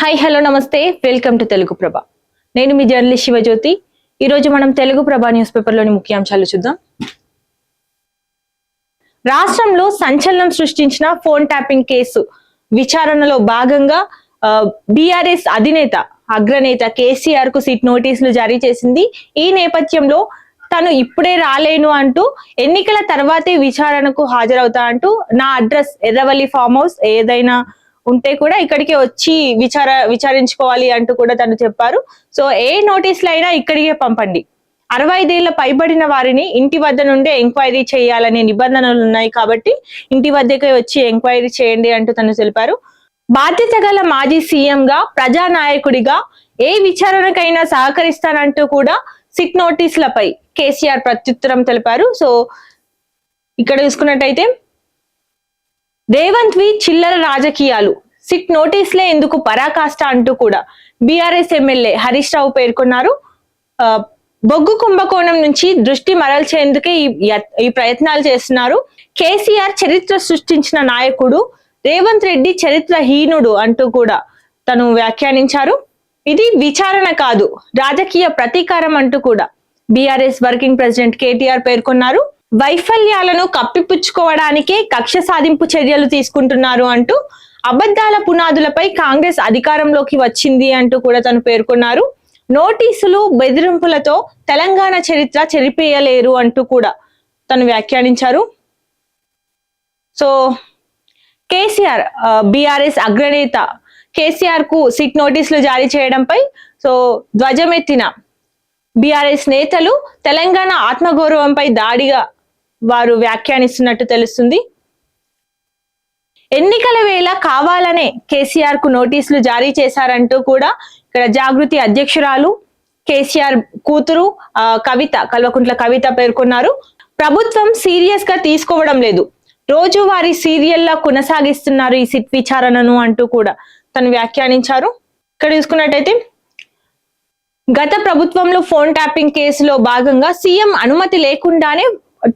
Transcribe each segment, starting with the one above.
Hi hello namaste. Welcome to Telugu Prabha నేను మీ journalist Shivajyothi ఈరోజు మనం తెలుగు ప్రభ న్యూస్ పేపర్లోని ముఖ్యాంశాలు చూద్దాం. రాష్ట్రంలో సంచలనం సృష్టించిన ఫోన్ ట్యాపింగ్ కేసు విచారణలో భాగంగా బీఆర్ఎస్ అధినేత అగ్రనేత కేసీఆర్కు సీట్ నోటీసులు జారీ చేసింది. ఈ నేపథ్యంలో తను ఇప్పుడే రాలేను అంటూ ఎన్నికల తర్వాతే విచారణకు హాజరవుతా అంటూ నా అడ్రస్ ఎర్రవల్లి ఫామ్ హౌస్ ఏదైనా ఉంటే కూడా ఇక్కడికి వచ్చి విచార విచారించుకోవాలి అంటూ కూడా తను చెప్పారు. సో ఏ నోటీసులు అయినా ఇక్కడికే పంపండి. అరవై ఐదేళ్ళ పైబడిన వారిని ఇంటి వద్ద నుండే ఎంక్వైరీ చేయాలనే నిబంధనలు ఉన్నాయి కాబట్టి ఇంటి వద్దకే వచ్చి ఎంక్వైరీ చేయండి అంటూ తను తెలిపారు. బాధ్యత గల మాజీ సీఎం గా ప్రజానాయకుడిగా ఏ విచారణకైనా సహకరిస్తానంటూ కూడా సిక్ నోటీసులపై కేసీఆర్ ప్రత్యుత్తరం తెలిపారు. సో ఇక్కడ చూసుకున్నట్టయితే రేవంత్ వి చిల్లర రాజకీయాలు. సిట్ నోటీసులే ఎందుకు పరాకాష్ట అంటూ కూడా బీఆర్ఎస్ ఎమ్మెల్యే హరీష్ రావు పేర్కొన్నారు. బొగ్గు కుంభకోణం నుంచి దృష్టి మరల్చేందుకే ఈ ఈ ప్రయత్నాలు చేస్తున్నారు. కేసీఆర్ చరిత్ర సృష్టించిన నాయకుడు రేవంత్ రెడ్డి చరిత్రహీనుడు అంటూ కూడా తను వ్యాఖ్యానించారు. ఇది విచారణ కాదు రాజకీయ ప్రతీకారం అంటూ కూడా బీఆర్ఎస్ వర్కింగ్ ప్రెసిడెంట్ కేటీఆర్ పేర్కొన్నారు. వైఫల్యాలను కప్పిపుచ్చుకోవడానికే కక్ష సాధింపు చర్యలు తీసుకుంటున్నారు అంటూ అబద్ధాల పునాదులపై కాంగ్రెస్ అధికారంలోకి వచ్చింది అంటూ కూడా తను పేర్కొన్నారు. నోటీసులు బెదిరింపులతో తెలంగాణ చరిత్ర చెరిపేయలేరు అంటూ కూడా తను వ్యాఖ్యానించారు. సో కేసీఆర్ బీఆర్ఎస్ అగ్రనేత కేసీఆర్కు సిట్ నోటీసులు జారీ చేయడంపై సో ధ్వజమెత్తిన బీఆర్ఎస్ నేతలు తెలంగాణ ఆత్మగౌరవంపై దాడిగా వారు వ్యాఖ్యానిస్తున్నట్టు తెలుస్తుంది. ఎన్నికల వేళ కావాలనే కేసీఆర్కు నోటీసులు జారీ చేశారంటూ కూడా ఇక్కడ జాగృతి అధ్యక్షురాలు కేసీఆర్ కూతురు ఆ, కవిత కల్వకుంట్ల కవిత పేర్కొన్నారు. ప్రభుత్వం సీరియస్గా తీసుకోవడం లేదు. రోజువారీ సీరియల్లా కొనసాగిస్తున్నారు ఈ సిట్ విచారణను అంటూ కూడా తను వ్యాఖ్యానించారు. ఇక్కడ చూసుకున్నట్టయితే గత ప్రభుత్వంలో ఫోన్ ట్యాపింగ్ కేసులో భాగంగా సీఎం అనుమతి లేకుండానే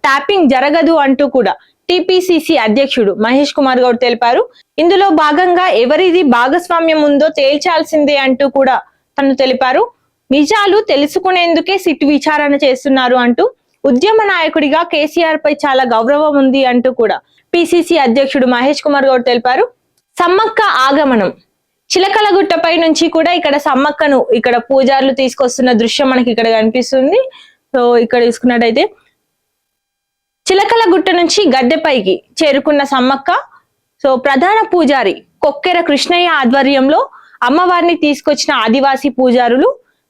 ట్యాపింగ్ జరగదు అంటూ కూడా టిపిసిసి అధ్యక్షుడు మహేష్ కుమార్ గౌడ్ తెలిపారు. ఇందులో భాగంగా ఎవరిది భాగస్వామ్యం ఉందో తేల్చాల్సిందే అంటూ కూడా తను తెలిపారు. నిజాలు తెలుసుకునేందుకే సిట్ విచారణ చేస్తున్నారు అంటూ ఉద్యమ నాయకుడిగా కేసీఆర్ పై చాలా గౌరవం ఉంది అంటూ కూడా పిసిసి అధ్యక్షుడు మహేష్ కుమార్ గౌడ్ తెలిపారు. సమ్మక్క ఆగమనం. చిలకలగుట్టపై నుంచి కూడా ఇక్కడ సమ్మక్కను ఇక్కడ పూజారులు తీసుకొస్తున్న దృశ్యం మనకి ఇక్కడ కనిపిస్తుంది. సో ఇక్కడ చూసుకున్నట్టయితే చిలకల గుట్ట నుంచి గద్దెపైకి చేరుకున్న సమ్మక్క సో ప్రధాన పూజారి కొక్కెర కృష్ణయ్య ఆధ్వర్యంలో అమ్మవారిని తీసుకొచ్చిన ఆదివాసీ పూజారులు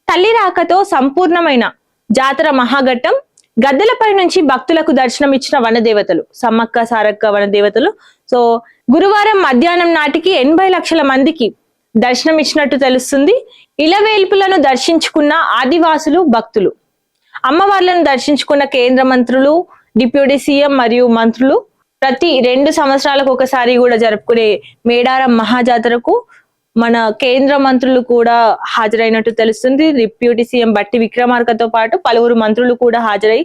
తల్లి రాకతో సంపూర్ణమైన జాతర మహాఘట్టం గద్దెలపై నుంచి భక్తులకు దర్శనం ఇచ్చిన వనదేవతలు సమ్మక్క సారక్క వనదేవతలు. సో గురువారం మధ్యాహ్నం నాటికి ఎనభై లక్షల మందికి దర్శనం ఇచ్చినట్టు తెలుస్తుంది. ఇలవేల్పులను దర్శించుకున్న ఆదివాసులు భక్తులు. అమ్మవార్లను దర్శించుకున్న కేంద్ర మంత్రులు డిప్యూటీ సీఎం మరియు మంత్రులు ప్రతి రెండు సంవత్సరాలకు ఒకసారి కూడా జరుపుకునే మేడారం మహాజాతరకు మన కేంద్ర మంత్రులు కూడా హాజరైనట్టు తెలుస్తుంది. డిప్యూటీ సీఎం బట్టి విక్రమార్కతో పాటు పలువురు మంత్రులు కూడా హాజరై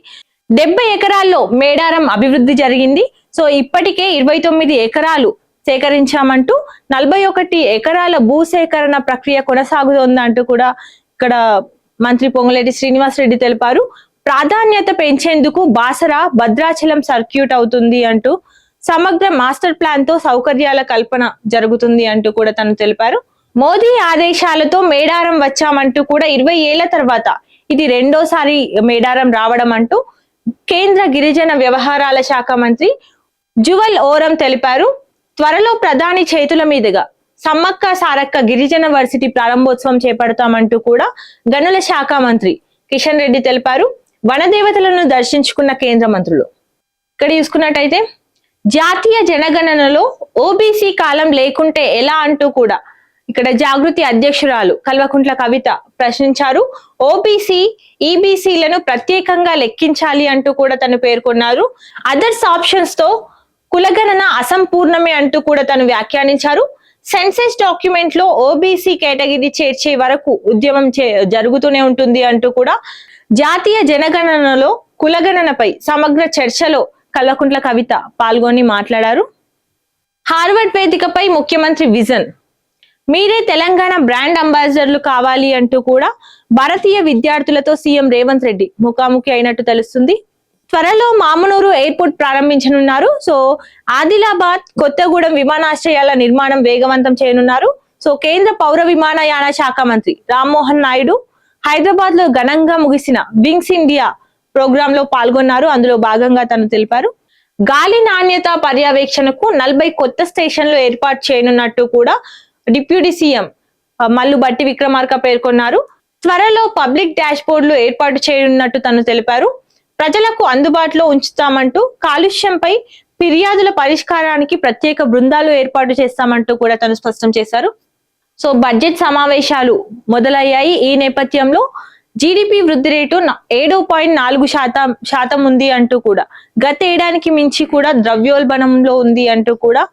డెబ్బై ఎకరాల్లో మేడారం అభివృద్ధి జరిగింది. సో ఇప్పటికే ఇరవై తొమ్మిది ఎకరాలు సేకరించామంటూ నలభై ఒకటి ఎకరాల భూసేకరణ ప్రక్రియ కొనసాగుతోందంటూ కూడా ఇక్కడ మంత్రి పొంగులేటి శ్రీనివాస్ రెడ్డి తెలిపారు. ప్రాధాన్యత పెంచేందుకు బాసరా భద్రాచలం సర్క్యూట్ అవుతుంది అంటూ సమగ్ర మాస్టర్ ప్లాన్తో సౌకర్యాల కల్పన జరుగుతుంది అంటూ కూడా తను తెలిపారు. మోదీ ఆదేశాలతో మేడారం వచ్చామంటూ కూడా ఇరవై ఏళ్ళ తర్వాత ఇది రెండోసారి మేడారం రావడం అంటూ కేంద్ర గిరిజన వ్యవహారాల శాఖ మంత్రి జువల్ ఓరం తెలిపారు. త్వరలో ప్రధాని చేతుల మీదుగా సమ్మక్క సారక్క గిరిజన వర్సిటీ ప్రారంభోత్సవం చేపడతామంటూ కూడా గనుల శాఖ మంత్రి కిషన్ రెడ్డి తెలిపారు. వనదేవతలను దర్శించుకున్న కేంద్ర మంత్రులు. ఇక్కడ చూసుకున్నట్టయితే జాతీయ జనగణనలో ఓబీసీ కాలం లేకుంటే ఎలా అంటూ కూడా ఇక్కడ జాగృతి అధ్యక్షురాలు కల్వకుంట్ల కవిత ప్రశ్నించారు. ఓబీసీ ఈబీసీలను ప్రత్యేకంగా లెక్కించాలి అంటూ కూడా తను పేర్కొన్నారు. అదర్స్ ఆప్షన్స్తో కులగణన అసంపూర్ణమే అంటూ కూడా తను వ్యాఖ్యానించారు. సెన్సెస్ డాక్యుమెంట్లో ఓబీసీ కేటగిరీ చేర్చే వరకు ఉద్యమం చే- జరుగుతూనే ఉంటుంది అంటూ కూడా జాతీయ జనగణనలో కులగణనపై సమగ్ర చర్చలో కల్లకుంట్ల కవిత పాల్గొని మాట్లాడారు. హార్వర్డ్ వేదికపై ముఖ్యమంత్రి విజన్. మీరే తెలంగాణ బ్రాండ్ అంబాసిడర్లు కావాలి అంటూ కూడా భారతీయ విద్యార్థులతో సీఎం రేవంత్ రెడ్డి ముఖాముఖి అయినట్టు తెలుస్తుంది. త్వరలో మామనూరు ఎయిర్పోర్ట్ ప్రారంభించనున్నారు. సో ఆదిలాబాద్ కొత్తగూడెం విమానాశ్రయాల నిర్మాణం వేగవంతం చేయనున్నారు. సో కేంద్ర పౌర విమానయాన శాఖ మంత్రి రామ్మోహన్ నాయుడు హైదరాబాద్లో ఘనంగా ముగిసిన వింగ్స్ ఇండియా ప్రోగ్రామ్లో పాల్గొన్నారు. అందులో భాగంగా తను తెలిపారు గాలి నాణ్యత పర్యవేక్షణకు నలభై కొత్త స్టేషన్లు ఏర్పాటు చేయనున్నట్టు కూడా డిప్యూటీ సీఎం మల్లు బట్టి విక్రమార్క పేర్కొన్నారు. త్వరలో పబ్లిక్ డాష్ బోర్డులు ఏర్పాటు చేయనున్నట్టు తను తెలిపారు. ప్రజలకు అందుబాటులో ఉంచుతామంటూ కాలుష్యంపై ఫిర్యాదుల పరిష్కారానికి ప్రత్యేక బృందాలు ఏర్పాటు చేస్తామంటూ కూడా తను స్పష్టం చేశారు. సో బడ్జెట్ సమావేశాలు మొదలయ్యాయి. ఈ నేపథ్యంలో జీడిపి వృద్ధి రేటు ఏడు పాయింట్ నాలుగు శాతం శాతం ఉంది అంటూ కూడా గత ఏడానికి మించి కూడా ద్రవ్యోల్బణంలో ఉంది అంటూ కూడా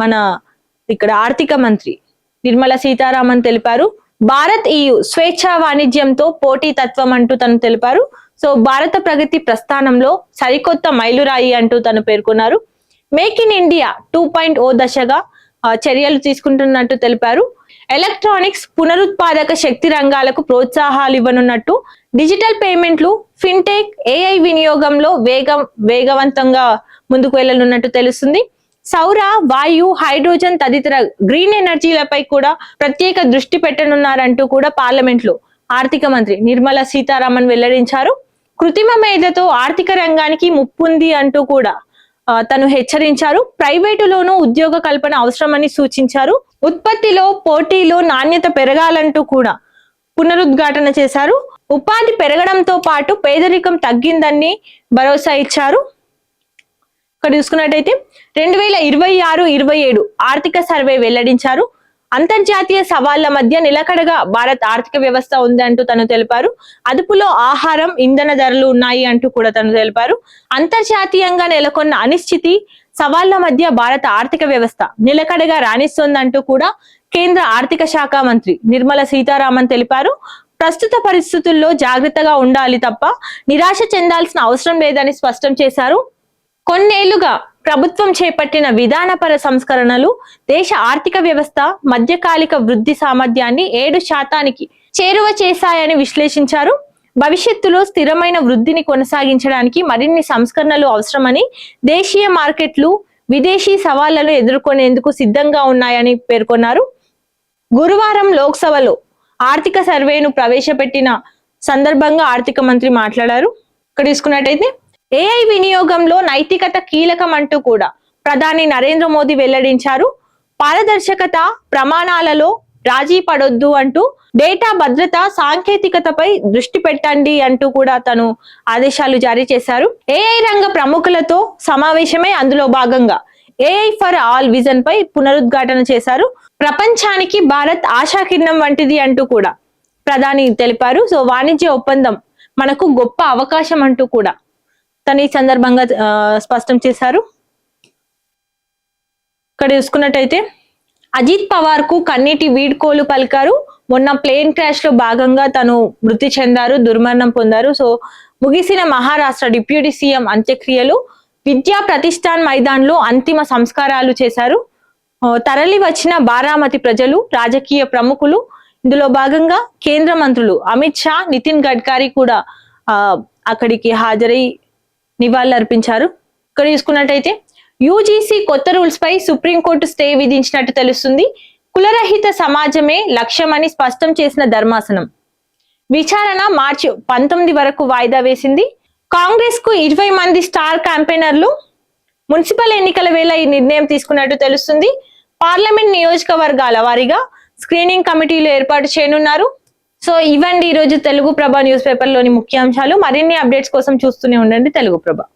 మన ఇక్కడ ఆర్థిక మంత్రి నిర్మలా సీతారామన్ తెలిపారు. భారత్ ఈయు స్వేచ్ఛా వాణిజ్యంతో పోటీ తత్వం అంటూ తను తెలిపారు. సో భారత ప్రగతి ప్రస్థానంలో సరికొత్త మైలురాయి అంటూ తను పేర్కొన్నారు. Make in India two point O దశగా చర్యలు తీసుకుంటున్నట్టు తెలిపారు. ఎలక్ట్రానిక్స్ పునరుత్పాదక శక్తి రంగాలకు ప్రోత్సాహాలు ఇవ్వనున్నట్టు డిజిటల్ పేమెంట్లు ఫిన్టెక్ ఏఐ వినియోగంలో వేగం వేగవంతంగా ముందుకు వెళ్ళనున్నట్టు తెలుస్తుంది. సౌర వాయు హైడ్రోజన్ తదితర గ్రీన్ ఎనర్జీలపై కూడా ప్రత్యేక దృష్టి పెట్టనున్నారంటూ కూడా పార్లమెంట్లో ఆర్థిక మంత్రి నిర్మలా సీతారామన్ వెల్లడించారు. కృత్రిమ మేధతో ఆర్థిక రంగానికి ముప్పుంది అంటూ కూడా తను హెచ్చరించారు. ప్రైవేటులోనూ ఉద్యోగ కల్పన అవసరమని సూచించారు. ఉత్పత్తిలో పోటీలో నాణ్యత పెరగాలంటూ కూడా పునరుద్ఘాటన చేశారు. ఉపాధి పెరగడంతో పాటు పేదరికం తగ్గిందని భరోసా ఇచ్చారు. ఇక్కడ చూసుకున్నట్టయితే రెండు వేల ఇరవై ఆరు ఇరవై ఏడు ఆర్థిక సర్వే వెల్లడించారు. అంతర్జాతీయ సవాళ్ళ మధ్య నిలకడగా భారత్ ఆర్థిక వ్యవస్థ ఉంది అంటూ తను తెలిపారు. అదుపులో ఆహారం ఇంధన ధరలు ఉన్నాయి అంటూ కూడా తను తెలిపారు. అంతర్జాతీయంగా నెలకొన్న అనిశ్చితి సవాళ్ళ మధ్య భారత ఆర్థిక వ్యవస్థ నిలకడగా రాణిస్తోందంటూ కూడా కేంద్ర ఆర్థిక శాఖ మంత్రి నిర్మల సీతారామన్ తెలిపారు. ప్రస్తుత పరిస్థితుల్లో జాగ్రత్తగా ఉండాలి తప్ప నిరాశ చెందాల్సిన అవసరం లేదని స్పష్టం చేశారు. కొన్నేళ్ళుగా ప్రభుత్వం చేపట్టిన విధానపర సంస్కరణలు దేశ ఆర్థిక వ్యవస్థ మధ్యకాలిక వృద్ధి సామర్థ్యాన్ని ఏడు శాతానికి చేరువ చేశాయని విశ్లేషించారు. భవిష్యత్తులో స్థిరమైన వృద్ధిని కొనసాగించడానికి మరిన్ని సంస్కరణలు అవసరమని దేశీయ మార్కెట్లు విదేశీ సవాళ్ళను ఎదుర్కొనేందుకు సిద్ధంగా ఉన్నాయని పేర్కొన్నారు. గురువారం లోక్సభలో ఆర్థిక సర్వేను ప్రవేశపెట్టిన సందర్భంగా ఆర్థిక మంత్రి మాట్లాడారు. ఇక్కడ తీసుకున్నట్టయితే ఏఐ వినియోగంలో నైతికత కీలకం అంటూ కూడా ప్రధాని నరేంద్ర మోదీ వెల్లడించారు. పారదర్శకత ప్రమాణాలలో రాజీ పడొద్దు అంటూ డేటా భద్రత సాంకేతికతపై దృష్టి పెట్టండి అంటూ కూడా తను ఆదేశాలు జారీ చేశారు. ఏఐ రంగ ప్రముఖులతో సమావేశమై అందులో భాగంగా ఏఐ ఫర్ ఆల్ విజన్ పై పునరుద్ఘాటన చేశారు. ప్రపంచానికి భారత్ ఆశాకిరణం వంటిది అంటూ కూడా ప్రధాని తెలిపారు. సో వాణిజ్య ఒప్పందం మనకు గొప్ప అవకాశం అంటూ కూడా తను ఈ సందర్భంగా స్పష్టం చేశారు. ఇక్కడ చూసుకున్నట్టయితే అజిత్ పవార్కు కన్నీటి వీడ్కోలు పలికారు. మొన్న ప్లేన్ క్రాష్లో భాగంగా తను మృతి చెందారు దుర్మరణం పొందారు. సో ముగిసిన మహారాష్ట్ర డిప్యూటీ సీఎం అంత్యక్రియలు విద్యా ప్రతిష్టాన్ మైదాన్లో అంతిమ సంస్కారాలు చేశారు. తరలి వచ్చిన బారామతి ప్రజలు రాజకీయ ప్రముఖులు ఇందులో భాగంగా కేంద్ర మంత్రులు అమిత్ షా నితిన్ గడ్కరీ కూడా అక్కడికి హాజరై నివాళులర్పించారు. ఇక్కడ చూసుకున్నట్టయితే యూజీసీ కొత్త రూల్స్ పై సుప్రీంకోర్టు స్టే విధించినట్టు తెలుస్తుంది. కులరహిత సమాజమే లక్ష్యమని స్పష్టం చేసిన ధర్మాసనం. విచారణ మార్చి పంతొమ్మిది వరకు వాయిదా వేసింది. కాంగ్రెస్కు ఇరవై మంది స్టార్ క్యాంపెయినర్లు మున్సిపల్ ఎన్నికల వేళ ఈ నిర్ణయం తీసుకున్నట్టు తెలుస్తుంది. పార్లమెంట్ నియోజకవర్గాల వారీగా స్క్రీనింగ్ కమిటీలు ఏర్పాటు చేయనున్నారు. సో ఇవ్వండి ఈ రోజు తెలుగు ప్రభ న్యూస్ పేపర్లోని ముఖ్యాంశాలు. మరిన్ని అప్డేట్స్ కోసం చూస్తూనే ఉండండి తెలుగు ప్రభ.